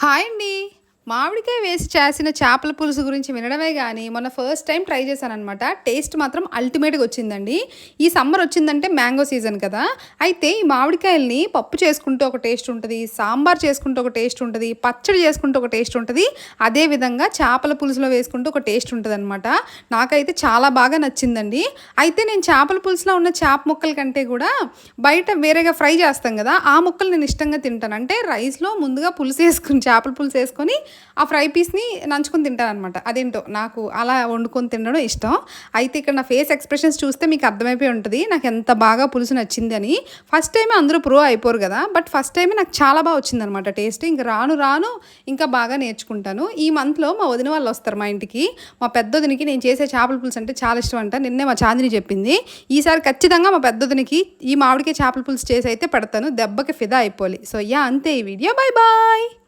Hi అండి మామిడికాయ వేసి చేసిన చేపల పులుసు గురించి వినడమే కానీ మొన్న ఫస్ట్ టైం ట్రై చేశాను అనమాట టేస్ట్ మాత్రం అల్టిమేట్గా వచ్చిందండి. ఈ సమ్మర్ వచ్చిందంటే మ్యాంగో సీజన్ కదా. అయితే ఈ మామిడికాయల్ని పప్పు చేసుకుంటూ ఒక టేస్ట్ ఉంటుంది సాంబార్ చేసుకుంటూ ఒక టేస్ట్ ఉంటుంది పచ్చడి చేసుకుంటూ ఒక టేస్ట్ ఉంటుంది అదేవిధంగా చేపల పులుసులో వేసుకుంటూ ఒక టేస్ట్ ఉంటుంది అనమాట నాకైతే చాలా బాగా నచ్చిందండి. అయితే నేను చేపల పులుసులో ఉన్న చేప ముక్కల కంటే కూడా బయట వేరేగా ఫ్రై చేస్తాం కదా ఆ ముక్కలు నేను ఇష్టంగా తింటాను. అంటే రైస్లో ముందుగా పులుసు వేసుకుని చేపల పులుసు వేసుకొని ఆ ఫ్రై పీస్ని నంచుకొని తింటాను అనమాట అదేంటో నాకు అలా వండుకొని తినడం ఇష్టం. అయితే ఇక్కడ నా ఫేస్ ఎక్స్ప్రెషన్స్ చూస్తే మీకు అర్థమైపోయి ఉంటుంది నాకు ఎంత బాగా పులుసు నచ్చింది అని. ఫస్ట్ టైమే అందరూ ప్రో అయిపోరు కదా బట్ ఫస్ట్ టైమే నాకు చాలా బాగా వచ్చింది అనమాట టేస్ట్. ఇంకా రాను రాను ఇంకా బాగా నేర్చుకుంటాను. ఈ మంత్లో మా వదిన వాళ్ళు వస్తారు మా ఇంటికి. మా పెద్దదినికి నేను చేసే చేపల పులుసు అంటే చాలా ఇష్టం అంట. నిన్నే మా చాందిని చెప్పింది. ఈసారి ఖచ్చితంగా మా పెద్దదినికి ఈ మామిడికే చేపల పులుసు చేసి అయితే పెడతాను. దెబ్బకి ఫిదా అయిపోవాలి. సో యా అంతే ఈ వీడియో. Bye bye